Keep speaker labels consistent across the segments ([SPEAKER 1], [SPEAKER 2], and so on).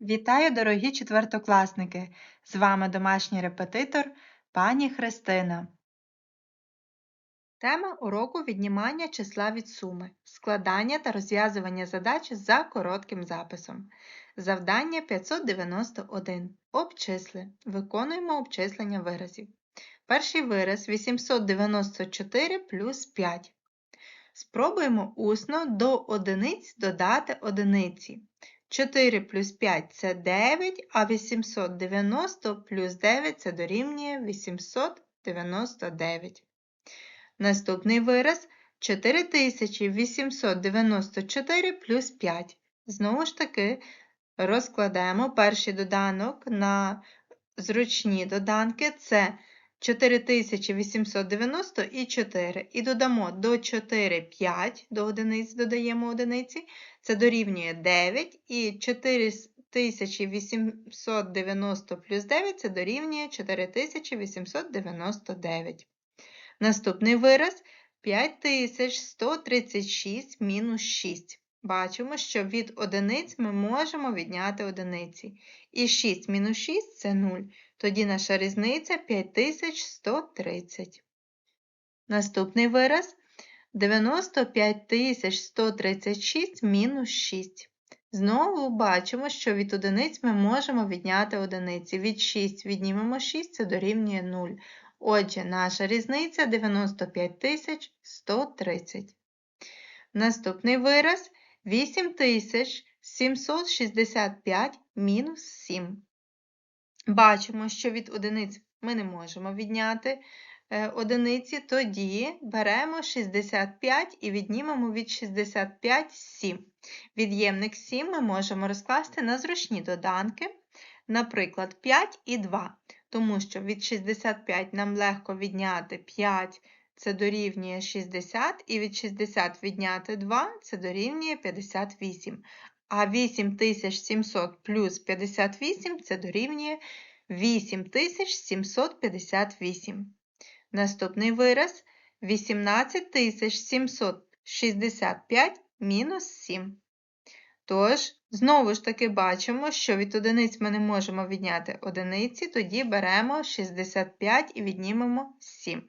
[SPEAKER 1] Вітаю, дорогі четвертокласники! З вами домашній репетитор пані Христина. Тема уроку віднімання числа від суми, складання та розв'язування задач за коротким записом. Завдання 591. Обчисли. Виконуємо обчислення виразів. Перший вираз 894 плюс 5. Спробуємо усно до одиниць додати одиниці. 4 плюс 5 це 9, а 890 плюс 9 це дорівнює 899. Наступний вираз 4894 плюс 5. Знову ж таки, розкладаємо перший доданок на зручні доданки. Це 4890 і 4. І додамо до 4 5, до одиниць додаємо одиниці, це дорівнює 9, і 4890 плюс 9 це дорівнює 4899. Наступний вираз 5136 мінус 6. Бачимо, що від одиниць ми можемо відняти одиниці. І 6 мінус 6 це 0. Тоді наша різниця 5130. Наступний вираз 95136 мінус 6. Знову бачимо, що від одиниць ми можемо відняти одиниці. Від 6 віднімемо 6, це дорівнює 0. Отже, наша різниця 95130. Наступний вираз 8765 мінус 7. Бачимо, що від одиниць ми не можемо відняти е, одиниці, тоді беремо 65 і віднімемо від 65 7. Від'ємник 7 ми можемо розкласти на зручні доданки, наприклад, 5 і 2, тому що від 65 нам легко відняти 5 це дорівнює 60, і від 60 відняти 2 це дорівнює 58. А 8700 плюс 58 це дорівнює 8758. Наступний вираз 18765 мінус 7. Тож, знову ж таки бачимо, що від одиниць ми не можемо відняти одиниці, тоді беремо 65 і віднімемо 7.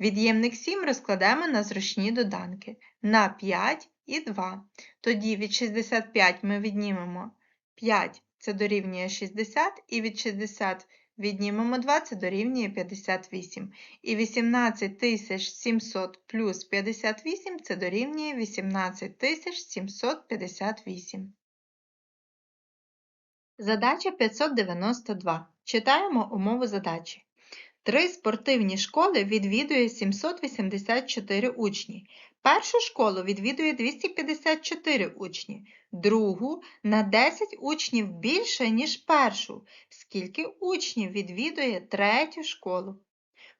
[SPEAKER 1] Від'ємник 7 розкладаємо на зручні доданки на 5 і 2. Тоді від 65 ми віднімемо 5, це дорівнює 60, і від 60 віднімемо 2, це дорівнює 58. І 18700 плюс 58 це дорівнює 18758. Задача 592. Читаємо умову задачі. Три спортивні школи відвідує 784 учні. Першу школу відвідує 254 учні, другу на 10 учнів більше, ніж першу. Скільки учнів відвідує третю школу?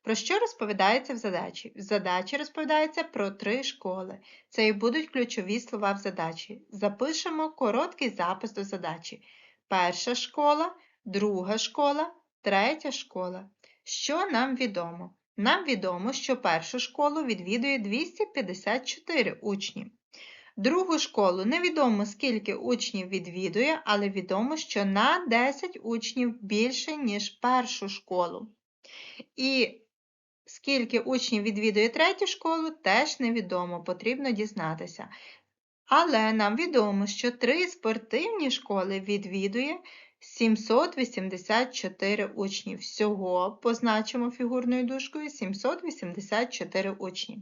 [SPEAKER 1] Про що розповідається в задачі? В задачі розповідається про три школи. Це і будуть ключові слова в задачі. Запишемо короткий запис до задачі. Перша школа, друга школа, третя школа. Що нам відомо? Нам відомо, що першу школу відвідує 254 учні. Другу школу невідомо, скільки учнів відвідує, але відомо, що на 10 учнів більше, ніж першу школу. І скільки учнів відвідує третю школу, теж невідомо, потрібно дізнатися. Але нам відомо, що три спортивні школи відвідує 784 учні. Всього позначимо фігурною дужкою 784 учні.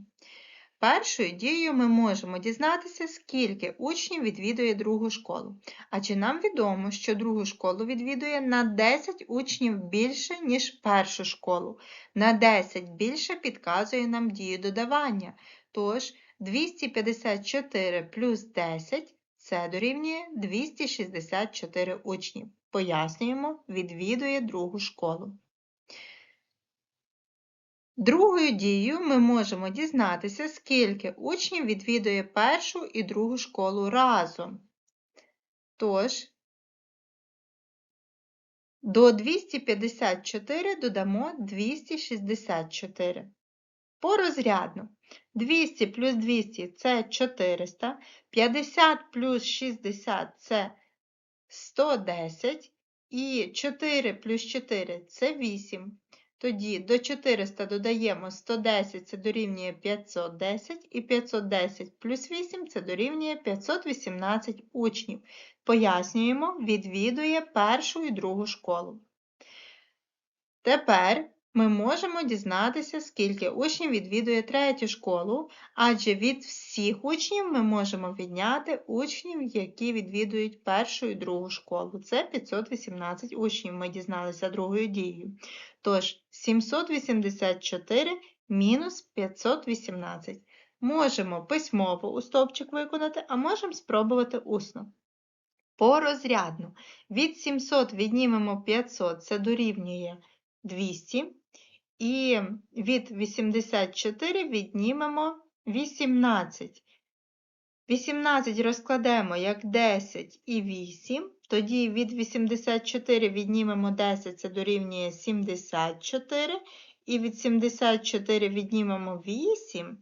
[SPEAKER 1] Першою дією ми можемо дізнатися, скільки учнів відвідує другу школу. Адже нам відомо, що другу школу відвідує на 10 учнів більше, ніж першу школу. На 10 більше підказує нам дію додавання. Тож 254 плюс 10 це дорівнює 264 учнів. Пояснюємо, відвідує другу школу. Другою дією ми можемо дізнатися, скільки учнів відвідує першу і другу школу разом. Тож, до 254 додамо 264. Порозрядно. 200 плюс 200 це 400, 50 плюс 60 це 110 і 4 плюс 4 це 8. Тоді до 400 додаємо 110, це дорівнює 510, і 510 плюс 8 це дорівнює 518 учнів. Пояснюємо, відвідує першу і другу школу. Тепер ми можемо дізнатися, скільки учнів відвідує третю школу, адже від всіх учнів ми можемо відняти учнів, які відвідують першу і другу школу. Це 518 учнів, ми дізналися другою дією. Тож 784 мінус 518. Можемо письмово у стовпчик виконати, а можемо спробувати усно. Порозрядно. Від 700 віднімемо 500, це дорівнює 200. І від 84 віднімемо 18. 18 розкладемо як 10 і 8. Тоді від 84 віднімемо 10, це дорівнює 74. І від 74 віднімемо 8.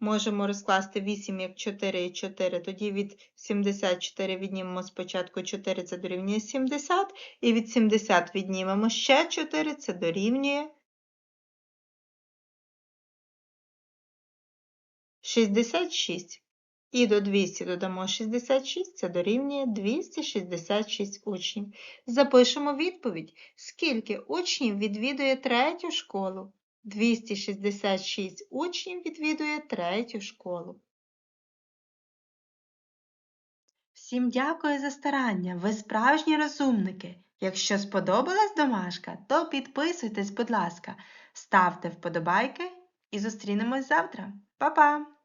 [SPEAKER 1] Можемо розкласти 8 як 4 і 4. Тоді від 74 віднімемо спочатку 4, це дорівнює 70. І від 70 віднімемо ще 4, це дорівнює 66. І до 200 додамо 66, це дорівнює 266 учнів. Запишемо відповідь, скільки учнів відвідує третю школу. 266 учнів відвідує третю школу. Всім дякую за старання, ви справжні розумники. Якщо сподобалась домашка, то підписуйтесь, будь ласка, ставте вподобайки і зустрінемось завтра. Па-па!